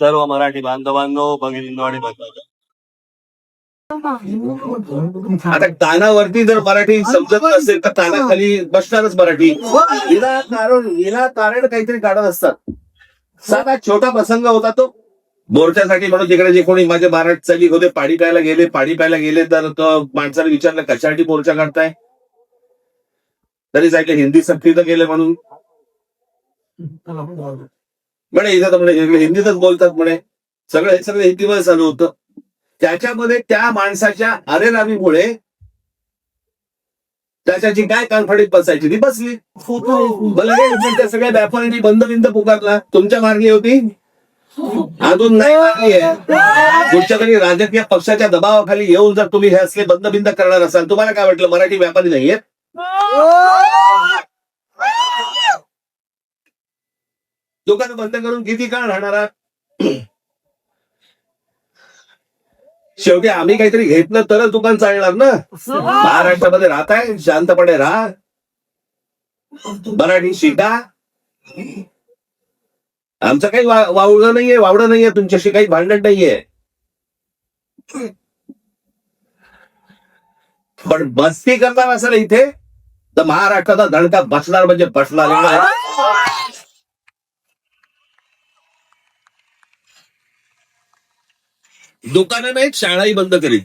सर्व मराठी बांधवांनो भगिनींनो आणि आता कानावरती जर मराठी समजत नसेल तर कानाखाली बसणारच मराठी. हिला कारण हिला कारण काहीतरी काढत असतात. साधा छोटा प्रसंग होता तो. मोर्चासाठी म्हणून तिकडे जे कोणी माझे महाराज चाली होते पाणी प्यायला गेले पाणी प्यायला गेले तर माणसाने विचारलं कशासाठी मोर्चा काढताय? तरी सांगितलं हिंदी सक्तीनं गेले म्हणून. म्हणे इथं तर म्हणे हिंदीतच बोलतात म्हणे. सगळं हे सगळं हिंदीमध्ये चालू होतं. त्याच्यामध्ये त्या माणसाच्या अरेरामीमुळे त्याच्याची काय कानफडीत बसायची? ती बसली. त्या सगळ्या व्यापाऱ्यांनी बंद बिंद पुकारला. तुमच्या मार्गी होती? अजून नाही मार्गी आहे. तुमच्या तरी राजकीय पक्षाच्या दबावाखाली येऊन जर तुम्ही हे असले बंद बिंद करणार असाल तुम्हाला काय वाटलं? मराठी व्यापारी नाहीये हो. दुकान बंद करून किती काळ राहणार आहात? शेवटी आम्ही काहीतरी घेतलं तरच दुकान चालणार ना? महाराष्ट्रामध्ये राहताय शांतपणे राहा. मराठी शिका. आमचं काही वा- वावडं नाहीये वावडं नाहीये तुमच्याशी काही भांडण नाहीये. पण मस्ती करणार असेल इथे. तर महाराष्ट्राचा धडका बसणार म्हणजे बसणार. दुकानं नाहीत शाळाही बंद करीत.